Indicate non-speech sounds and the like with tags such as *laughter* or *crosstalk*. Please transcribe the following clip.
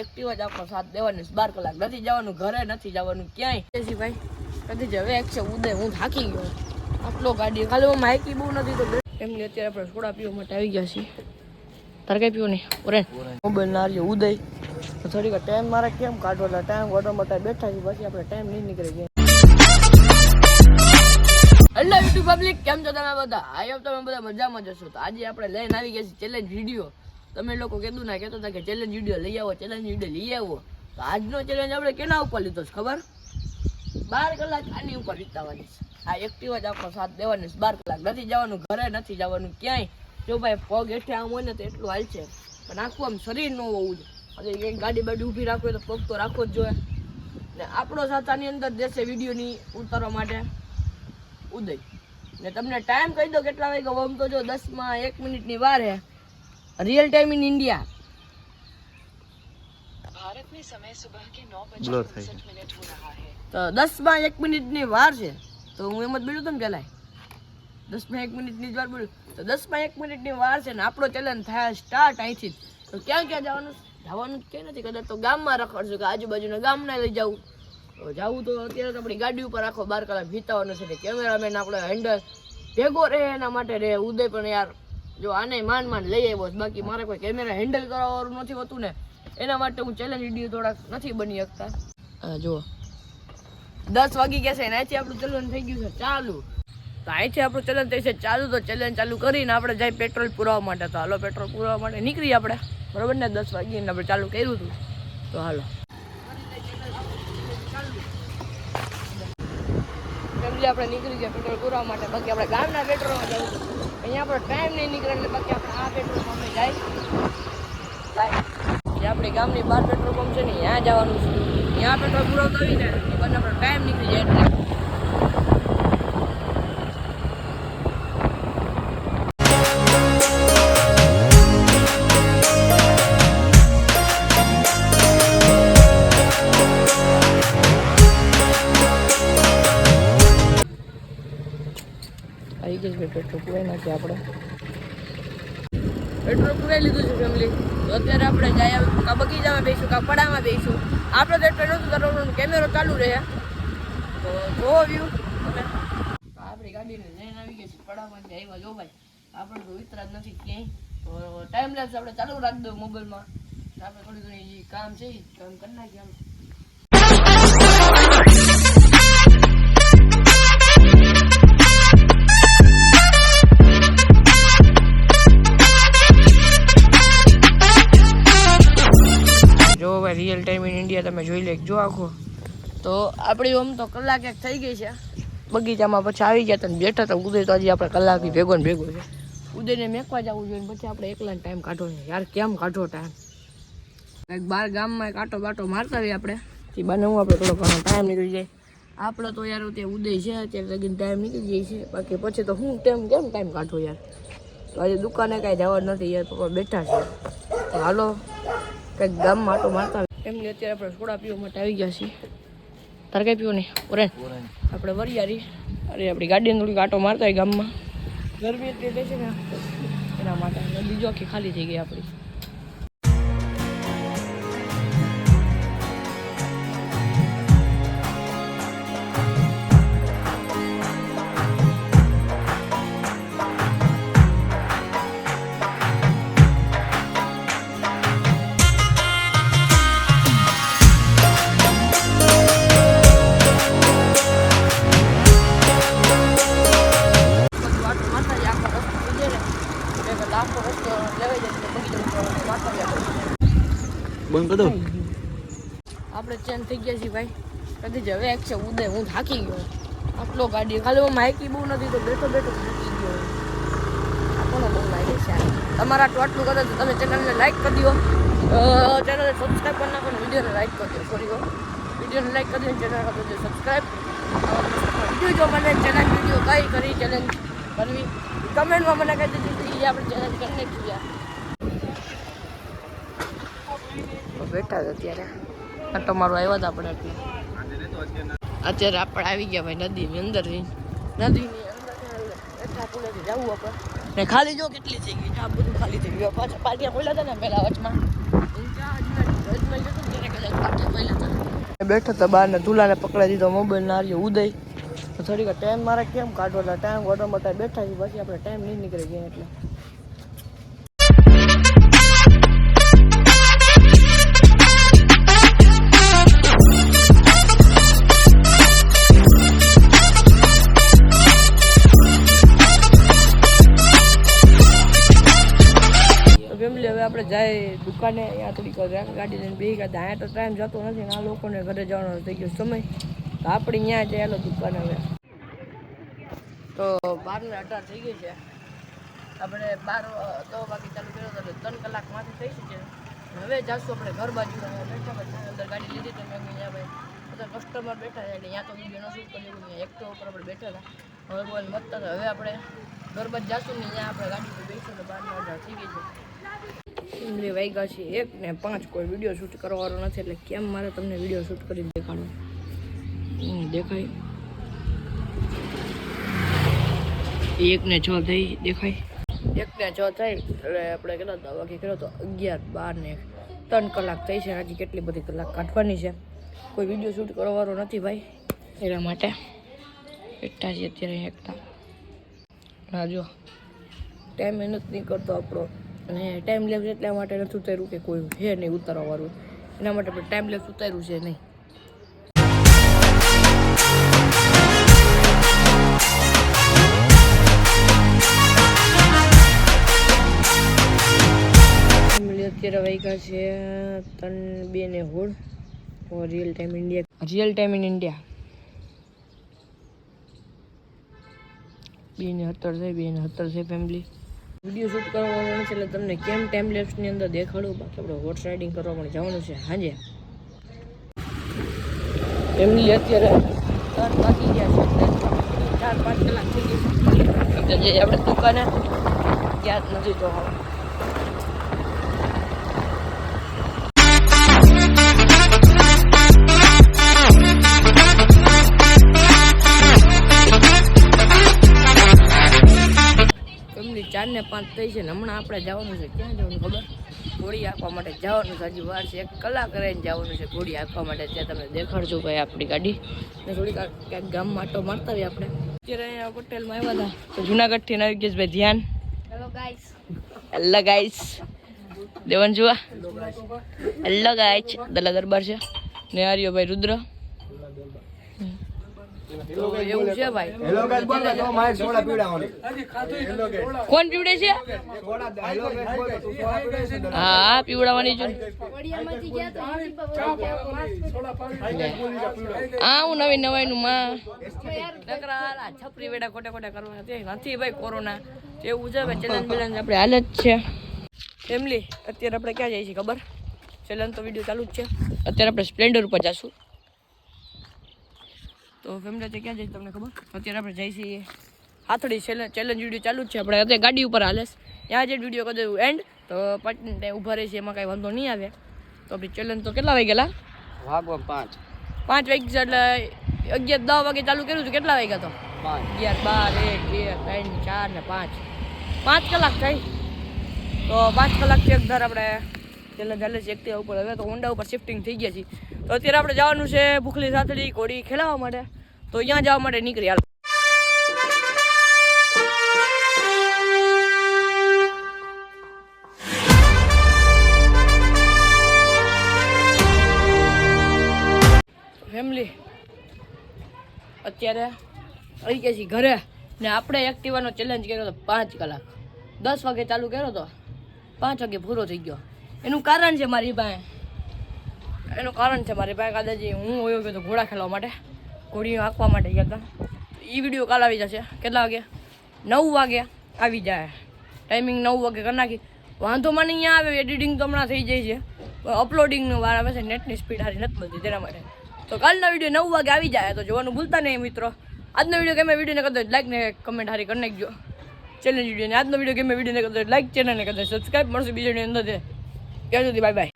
Active જ આપણો સાથ દેવાનો બાર કલાક નથી જવાનું ઘરે નથી જવાનું ક્યાંય? ભાઈ. કદી જ હવે એક છે ઉદય હું થાકી ગયો. આટલો ગાડી ખાલી હું માહિતી બહુ નથી તો એમની અત્યારે આપણે સોડા પીવા માટે આવી ગયા છીએ. તારે કઈ પીવું નહીં? ઓરે. મોબાઈલ ના લ્યો ઉદય. થોડીક ટાઈમ મારે કેમ કાઢવો એટલે ટાઈમ કાઢવા માટે બેઠા છીએ પછી આપણે ટાઈમ નહીં નીકળી ગયા હેલો યુટ્યુબ પબ્લિક કેમ છો તમે બધા? આઈ હોપ તમે બધા મજામાં જશો તો આજે આપણે લઈને આવી ગયા છીએ ચેલેન્જ વીડિયો તમે લોકો કીધું ના કહેતા હતા કે ચેલેન્જ વીડિયો લઈ આવો ચેલેન્જ વીડિયો લઈ આવો. તો આજનો ચેલેન્જ આપણે કેના ઉપર લીધો છે ખબર? બાર કલાક આની ઉપર વિતાવાની છે. આ એક્ટિવા જ આપણો સાથ દેવાની છે. બાર કલાક નથી જવાનું, ઘરે નથી જવાનું, ક્યાંય? જો ભાઈ પગ હેઠે આમ હોય ને તો એટલું હાલ છે. પણ આખું આમ શરીર ન હોવું જોઈએ. એક ગાડી બાડી ઊભી રાખવી તો પગ તો રાખવો જ જોઈએ. ને આપણો સાથ આની અંદર દેશે વિડીયોની ઉતારવા માટે. ઉદય. ને તમને ટાઈમ કહી દો કેટલા વાગ્યા આમ તો જો દસમાં એક મિનિટની વાર હે Real time in India Bharat में समय सुबह के नौ Blur बजकर થઈ उनसठ मिनट हो रहा है તો દસમાં એક મિનિટની વાર છે તો હું એમ જ બોલ્યું તમે પેલા દસમાં એક મિનિટની જ વાર બોલ્યું તો દસમાં એક મિનિટની વાર છે ને આપણો ચેલેન્જ થાય સ્ટાર્ટ અહીંથી જ. તો ક્યાં ક્યાં જવાનું જવાનું કે નથી કદાચ તો ગામમાં રખડશું કે આજુબાજુના ગામના લઈ જવું તો જવું તો અત્યારે તો આપણી ગાડી ઉપર આખો બાર કલાક વીતાવાનું છે ને કેમેરામેન આપણે હેન્ડલ ભેગો રહે એના માટે રહે ઉદય પણ યાર જો આને માન માન લઈ આવ્યો બાકી મારે કોઈ કેમેરા હેન્ડલ કરવાનું નથી હોતું ને. એના માટે હું ચેલેન્જ વીડિયો થોડાક નથી બની શકતા. હા જુઓ. દસ વાગી ગયા છે અહીંથી આપણું ચલન થઈ ગયું છે ચાલુ. તો અહીંથી આપણું ચલન થઈ છે ચાલુ તો ચલન ચાલુ કરીને આપણે જાય પેટ્રોલ પુરાવા માટે. તો હાલો પેટ્રોલ પુરાવા માટે નીકળી આપણે. બરોબર ને? દસ વાગીને આપણે ચાલુ કર્યું હતું. તો હાલો. ફેમિલી આપણે નીકળી ગયા પેટ્રોલ પુરાવા માટે. બાકી આપણે ગામના પેટ્રોલમાં જવું છે. અહીંયા આપણો ટાઈમ નહીં નીકળે એટલે બાકી આપણે આ પેટ્રોલ પંપે જાય. જે આપણે ગામની બહાર પેટ્રોલ પંપ છે ને, ત્યાં જવાનું છે. ત્યાં પેટ્રોલ પૂરો થવી ને આપણો ટાઈમ નીકળી જાય એટલે. પેટ્રોલ નાખીએ આપણે. પેટ્રોલ પુરાઈ લીધું છે ફેમિલી તો અત્યારે આપણે જાય કા બગીચામાં બેસીશું કા પડામાં બેસીશું આપણે તો એટલું નહોતું કરવાનું કેમેરો ચાલુ રહે. તો જોવો વ્યૂ તમે. આપણી ગાડીને લઈને આવી ગઈ છે પડામાં જ આવ્યા. જો ભાઈ આપણે તો વિતરા જ નથી ક્યાંય. તો ટાઈમ લેન્સ આપણે ચાલુ રાખી દઉં મોબાઈલમાં. આપણે થોડી ઘણી કામ છે કામ કરી નાખીએ આમ તમે જોઈ લેજો આખો. તો આપણી આમ તો કલાક એક થઈ ગઈ છે. બગીચામાં પછી આવી ગયા તને બેઠા હતા ઉદય તો હજી આપણે કલાકથી ભેગો ને ભેગો છે. ઉદયને મેકવા જવું જોઈએ પછી આપણે એકલા ટાઈમ કાઢો છે યાર કેમ કાઢો ટાઈમ કંઈક બાર ગામમાં કાંટો બાટો મારતા રહીએ આપણે. તે બને હું આપણે થોડો ઘણો ટાઈમ નીકળી જાય. આપણે તો યાર તે ઉદય છે અત્યારે લગીન ટાઈમ નીકળી જાય છે. બાકી પછી તો હું ટાઈમ કેમ ટાઈમ કાઢો યાર? તો આજે દુકાને કાંઈ જવા નથી યાર પપ્પા બેઠા છે. તો હાલો કંઈક ગામમાં આટો મારતા. એમની અત્યારે આપણે સોડા પીવા માટે આવી ગયા છીએ. તારે કઈ પીવું નહીં? ઓરેન. આપણે વરિયારી અરે આપણી ગાડીને થોડીક આટો મારતા હોય ગામમાં. ગરમી એટલી રહે છે ને એના માટે બીજો આખી ખાલી થઈ ગઈ આપણી. બંધ? કરી દો આપણે ચેન્જ થઈ ગયા છીએ ભાઈ. કદી જ હવે એક છે, ઉદય, હું થાકી ગયો. આટલો ગાડી ખાલી હું માહિતી બહુ નથી તો બેઠો બેઠો થાકી ગયો. આપણને બહુ લાગે છે આ. તમારે આટલું આટલું કરે તો તમે ચેનલને લાઈક કરી દો. ચેનલને સબસ્ક્રાઈબ કરી નાખો ને વિડીયોને લાઈક કરી દો સોરી ગો વિડીયોને લાઈક કરી દો ચેનલ કરી દો સબસ્ક્રાઈબ વીડિયો જો મને ચેલેન્જ વીડિયો કઈ કરી ચેલેન્જ કરવી કમેન્ટમાં મને કહી દીધી કે આપણે ચેલેન્જ કરી નાખી બેઠા હતા અત્યારે. આ તમારું આવ્યા હતા આપણે એટલે. અત્યારે આપણે આવી ગયા ભાઈ નદીની અંદર નદીની ને ખાલી જો કેટલી થઈ ગઈ આ બધું ખાલી થઈ ગયું. પાછા પાટિયા બોલ્યા ને પેલા વચમાં. બેઠા હતા બહાર ને તુલાને પકડાઈ દીધો મોબાઈલ ના ઉદય. થોડીક ટાઈમ મારે કેમ કાઢવો ટાઈમ ઓટો મોટા બેઠા છીએ, પછી આપણે ટાઈમ નહીં નીકળી ગયા એટલે. દુકાને અહીંયા થોડીક ગાડી લઈને બે ગયા. અહીંયા તો ટાઈમ જતો નથી આ લોકોને ઘરે જવાનો થઈ ગયો સમય. તો આપણે અહીંયા જઈએ દુકાન હવે. તો બારને અઢાર થઈ ગઈ છે. આપણે બાર દો વાગે ચાલુ કર્યો હતો ત્રણ કલાકમાંથી થઈ છે હવે જાશું આપણે ઘર બાજુ. અંદર ગાડી લીધી તો મેં અહીંયા ભાઈ, બધા કસ્ટમર બેઠા છે એટલે અહીંયા તો વીડિયો ન શૂટ કરી એકટો ઉપર આપણે બેઠા હતા. હવે બોલ મતતા હવે આપણે ઘર બાજુ જાશું ને અહીંયા આપણે ગાડી પર બેસીને બારને અઢાર થઈ ગઈ છે. એમની વાગ્યા છે એક ને પાંચ. કોઈ વીડિયો શૂટ કરવાનો નથી, એટલે કેમ મારે તમને વીડિયો શૂટ કરીને દેખાડો? દેખાય. એક ને છ થઈ, દેખાય. એક ને છ થઈ, એટલે આપણે કેટલા બાકી કર્યો તો અગિયાર, બાર ને ત્રણ કલાક થઈ છે, હજી કેટલી બધી કલાક કાઢવાની છે. કોઈ વીડિયો શૂટ કરવાનો નથી ભાઈ. એના માટે એકતા છે અત્યારે એકતા રાજો ટાઈમ મહેનત નહીં કરતો આપણો. અને ટાઈમ લેપ્સ એટલા માટે નથી ઉતાર્યું કે કોઈ છે નહીં ઉતારવાવાળું. એના માટે પણ ટાઈમ લેપ્સ ઉતાર્યું છે નહીં. અત્યારે વાગ્યા છે ત્રણ બે ને હોળ. Real time India real time in India બે ને સત્તર છે, બે ને સત્તર છે ફેમિલી વીડિયો શૂટ કરવાનો છે એટલે તમને કેમ ટાઈમ લેપ્સની અંદર દેખાડું? બાકી આપણે હોર્સ રાઇડિંગ કરવા પણ જવાનું છે. હાજે. ફેમિલી અત્યારે ત્રણ પાંચ ગયા છે. ચાર પાંચ કલાક થઈ ગઈ આપણે દુકાને ત્યાં જ નથી જોવા. એમની ચાર ને પાંચ થઈ છે ને હમણાં આપણે જવાનું છે. ક્યાં જવાનું ખબર? ઘોડી આપવા માટે જવાનું છે. હજી વાર છે. એક કલાક રહીને જવાનું છે ઘોડી આપવા માટે. ત્યાં તમે દેખાડજો ભાઈ આપણી ગાડી. ને થોડીક ક્યાંક ગામમાં આટો મારતા હોય આપણે. અત્યારે અહીંયા હોટેલમાં આવ્યા હતા. તો જુનાગઢથી આવી ગયા ભાઈ ધ્યાન. હેલો ગાઈસ હેલો ગાઈસ દેવન જુआ હેલો ગાઈસ દલા દરબાર છે. ને આર્યો ભાઈ રુદ્ર. એવું છે ભાઈ. હેલો ગાઈસ બોલો તો મારે સોડા પીવડાવવાની. કોણ પીવડે છે? હા પીવડાવવાની છે. હા હું નવી નવાઈ નું માં નકરા છપરી વેડા ખોટા ખોટા કરવા નથી ભાઈ કોરોના. એવું છે ભાઈ ચેલેન્જ *laughs* બેલેન્જ આપણે હાલ જ છે. ફેમિલી અત્યારે આપણે ક્યાં જઈએ છીએ ખબર? ચેલેન્જ તો વીડિયો ચાલુ જ છે. અત્યારે આપણે સ્પ્લેન્ડર ઉપર જઈશું તો ફેમિલી છે ક્યાં જઈએ તમને ખબર? અત્યારે આપણે જઈ છીએ. હાથડી ચેલેન્જ વીડિયો ચાલુ જ છે. આપણે અત્યારે ગાડી ઉપર હાલે ત્યાં જે વીડિયો કદાચ એન્ડ તો પટને ઊભા રહે છે એમાં કાંઈ વાંધો નહીં આવે. તો આપણી ચેલેન્જ તો કેટલા વાગે ગયેલા ભાગવા પાંચ. પાંચ વાગ્યા છે એટલે અગિયાર દસ વાગે ચાલુ કર્યું હતું કેટલા વાગ્યા તો? પાંચ. અગિયાર બાર એક બે ત્રણ ચાર ને પાંચ. પાંચ કલાક થઈ તો પાંચ કલાકથી એક ધાર આપણે ચેલેન્જ ચાલે છે એકથી ઉપર. હવે તો હોન્ડા ઉપર શિફ્ટિંગ થઈ ગયા છીએ તો અત્યારે આપણે જવાનું છે ભૂખલી સાથળી ઘોડી ખેલાવવા માટે. તો ત્યાં જવા માટે નીકળી હાલ. ફેમિલી, અત્યારે આવી ગયા છીએ ઘરે ને આપણે એક્ટિવાનો ચેલેન્જ કર્યો હતો પાંચ કલાક. દસ વાગે ચાલુ કર્યો હતો પાંચ વાગે પૂરો થઈ ગયો. એનું કારણ છે મારી પાસે. એનું કારણ છે મારી પાસે દાદાજી હું હોયો ગયો તો ઘોડા ખેલવા માટે. ઘોડીઓ હાંકવા માટે ગયા હતા. એ વીડિયો કાલ આવી જશે. કેટલા વાગે? નવ વાગે આવી જાય. ટાઈમિંગ નવ વાગે કરી નાખી. વાંધો મને અહીંયા આવે એડિટિંગ તો હમણાં થઈ જાય છે. અપલોડિંગનો વાર આવે છે નેટની સ્પીડ સારી નથી મળતી તેના માટે. તો કાલનો વીડિયો નવ વાગે આવી જાય, તો જોવાનું ભૂલતા નહીં મિત્રો. આજનો વીડિયો ગમે વિડીયોને કદાચ લાઈક ને કમેન્ટ હારી કરી નાખજો. ચેલેન્જ વિડીયોને આજનો વીડિયો ગમે વિડીયોને કદાચ લાઈક ચેનલને કદાચ સબસ્ક્રાઈબ મળશે બીજાની અંદર ત્યાં સુધી બાય બાય